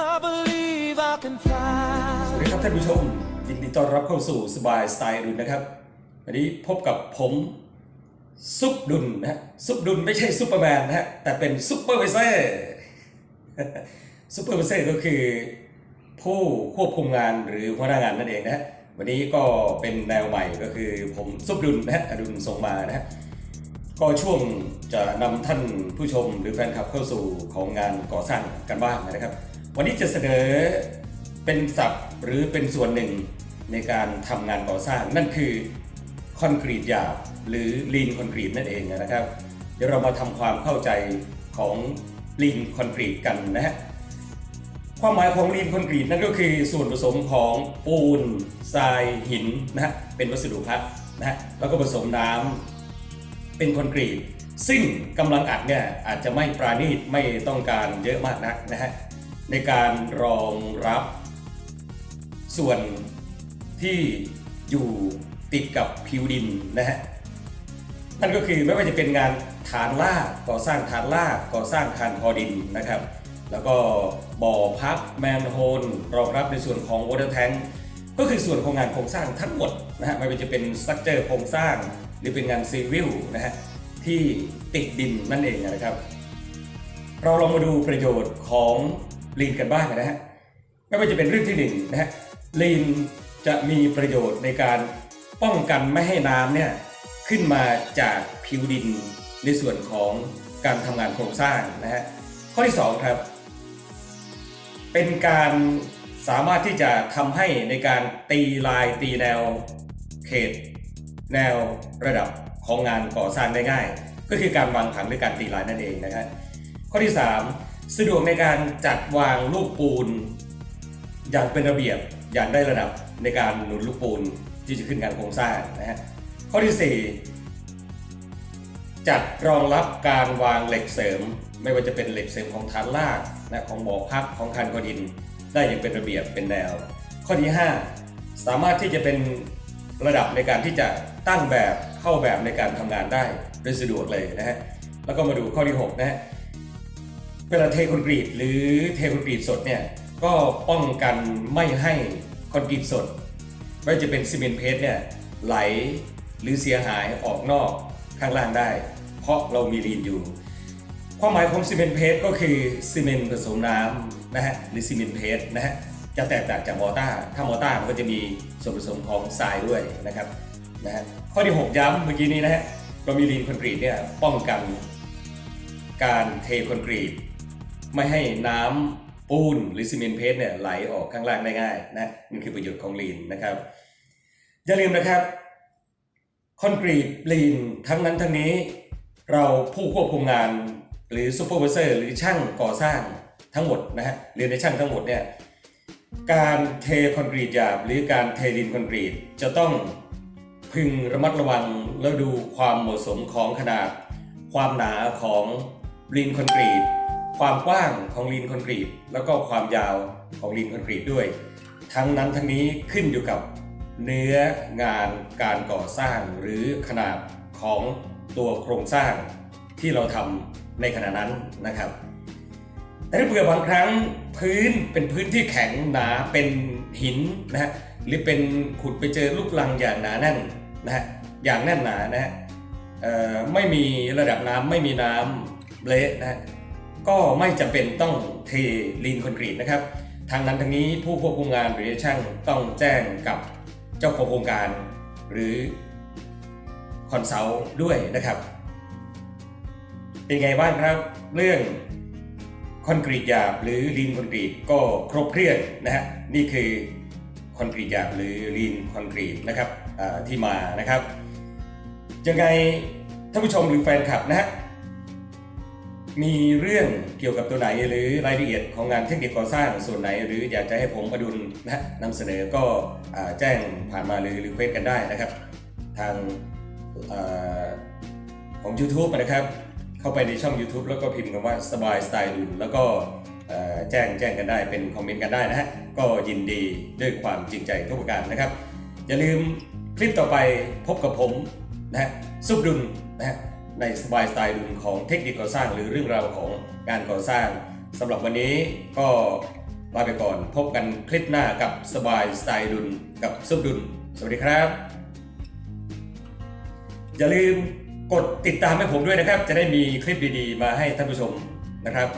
สวัสดีครับท่านผู้ชม ยินดีต้อนรับเข้าสู่สบายสไตล์ดุลนะครับวันนี้พบกับผมซุปดุลนะฮะซุปดุลไม่ใช่ซุปเปอร์แมนนะฮะแต่เป็นซุปเปอร์ไวเซอร์ซุปเปอร์ไวเซอร์ก็คือ ผู้ควบคุมงานหรือหัวหน้างานนั่นเองนะฮะวันนี้ก็เป็นแนวใหม่ก็คือผมซุปดุลนะฮะดุลส่งมานะฮะก็ช่วงจะนำท่านผู้ชมหรือแฟนคลับเข้าสู่ของงานก่อสร้างกันบ้างนะครับ วันนี้จะเสนอเป็นศัพท์หรือเป็นส่วนหนึ่งในการทำงานก่อสร้าง นั่นคือคอนกรีตหยาบหรือลีนคอนกรีตนั่นเองนะครับ เดี๋ยวเรามาทำความเข้าใจของลีนคอนกรีตกันนะฮะความหมายของลีนคอนกรีตนั่นก็คือส่วนผสมของปูนทรายหินนะฮะเป็นวัสดุพัดนะฮะแล้วก็ผสมน้ำเป็นคอนกรีต ซึ่งกำลังอัดเนี่ยอาจจะไม่ปราณีตไม่ต้องการเยอะมากนักนะฮะ ในการรองรับ ส่วนที่อยู่ติดกับผิวดินนะฮะนั่นก็คือไม่ว่าจะเป็นงานฐานลากก่อสร้างฐานลากก่อสร้างคานคอดินนะครับ แล้วก็บ่อพักแมนโฮลรองรับในส่วนของ water tank ก็คือส่วนของงานโครงสร้างทั้งหมดนะฮะไม่ว่าจะเป็นสตรัคเจอร์โครงสร้างหรือเป็นงานซีวิลนะฮะที่ติดดินนั่นเองนะครับ เราลองมาดูประโยชน์ของ ลีนกันบ้างนะฮะไม่ว่าจะเป็นเรื่องที่หนึ่งนะฮะลีนจะมีประโยชน์ในการป้องกันไม่ให้น้ำเนี่ยขึ้นมาจากผิวดินในส่วนของการทำงานโครงสร้างนะฮะข้อที่สองครับ เป็นการสามารถที่จะทำให้ในการตีลายตีแนวเขต แนวระดับของงานก่อสร้างได้ง่าย ก็คือการวางผังหรือการตีลายนั่นเองนะครับข้อที่ 3 สะดวกในการจัดวางลูกปูน อย่างเป็นระเบียบอย่างได้ระดับในการหนุนลูกปูนที่จะขึ้นงานโครงสร้างนะฮะข้อที่ 4 จัดรองรับการวางเหล็กเสริม ไม่ว่าจะเป็นเหล็กเสริมของฐานลากนะของบ่อพักของคันกอดิน ได้อย่างเป็นระเบียบเป็นแนว ข้อที่ 5 สามารถที่จะเป็นระดับในการที่จะตั้งแบบเข้าแบบในการทำงานได้โดยสะดวกเลยนะฮะแล้วก็มาดูข้อที่6นะฮะ เวลาเทคอนกรีตหรือเทคอนกรีตสดเนี่ยก็ป้องกันไม่ให้คอนกรีตสดไม่ว่าจะเป็นซีเมนต์เพสเนี่ยไหลหรือเสียหายออกนอกข้างล่างได้ เพราะเรามีลีนอยู่ ความหมายของซีเมนต์เพสก็คือซีเมนต์ผสมน้ำนะฮะหรือซีเมนต์เพสนะฮะจะแตกต่างจากมอร์ตาถ้ามอร์ตามันก็จะมีส่วนผสมของทรายด้วยนะครับนะฮะข้อที่ 6 ย้ำเมื่อกี้นี้นะฮะเรามีลีนคอนกรีตเนี่ยป้องกันการเทคอนกรีต ไม่ให้น้ำปูนหรือซีเมนต์เพสเนี่ยไหลออกข้างล่างได้ง่ายนะนี่คือประโยชน์ของลีนนะครับ อย่าลืมนะครับคอนกรีตลีนทั้งนั้นทั้งนี้เราผู้ควบคุมงานหรือซูเปอร์วิเซอร์หรือช่างก่อสร้างทั้งหมดนะฮะหรือในช่างทั้งหมดเนี่ยการเทคอนกรีตหยาบหรือการเทลีนคอนกรีตจะต้องพึงระมัดระวังแล้วดูความเหมาะสมของขนาด ความหนาของลีนคอนกรีต ความกว้างของลีนคอนกรีตแล้วก็ความยาวของลีนคอนกรีตด้วย ทั้งนั้นทั้งนี้ขึ้นอยู่กับเนื้องานการก่อสร้างหรือขนาดของตัวโครงสร้างที่เราทำในขณะนั้นนะครับ แต่ถ้าเผื่อบางครั้งพื้นเป็นพื้นที่แข็งหนาเป็นหินนะฮะหรือเป็นขุดไปเจอลูกลังอย่างหนาแน่นนะฮะอย่างแน่นหนานะฮะไม่มีระดับน้ำไม่มีน้ำเละนะฮะ ก็ไม่จำเป็นต้องเทลีนคอนกรีตนะครับทางนั้นทางนี้ผู้ควบคุมงานหรือช่างต้องแจ้งกับเจ้าของโครงการ หรือคอนซัลท์ด้วยนะครับ เป็นไงบ้างครับ เรื่องคอนกรีตหยาบหรือลีนคอนกรีตก็ครบเครื่องนะฮะนี่คือคอนกรีตหยาบหรือลีนคอนกรีตนะครับที่มานะครับยังไงท่านผู้ชมหรือแฟนคลับนะฮะ มีเรื่องเกี่ยวกับตัวไหนหรือรายละเอียดของงานเทคนิคก่อสร้างส่วนไหน หรืออยากจะให้ผมอดุลนะนำเสนอก็แจ้งผ่านมาหรือรีเควสกันได้นะครับ ทางอของ YouTube นะครับ เข้าไปในช่อง YouTube แล้วก็พิมพ์คำว่าสบายสไตล์ดุลแล้วก็แจ้งแจ้งกันได้เป็นคอมเมนต์กันได้นะฮะก็ยินดีด้วยความจริงใจทุกประการนะครับ อย่าลืมคลิปต่อไปพบกับผมนะฮะซุปดุลนะฮะ ในสบายสไตล์ดุลของเทคนิคก่อสร้างหรือเรื่องราวของการก่อสร้างสำหรับวันนี้ก็ลาไปก่อนพบกันคลิปหน้ากับสบายสไตล์ดุลกับซุปดุลสวัสดีครับ อย่าลืมกดติดตามให้ผมด้วยนะครับ จะได้มีคลิปดีๆ มาให้ท่านผู้ชมนะครับ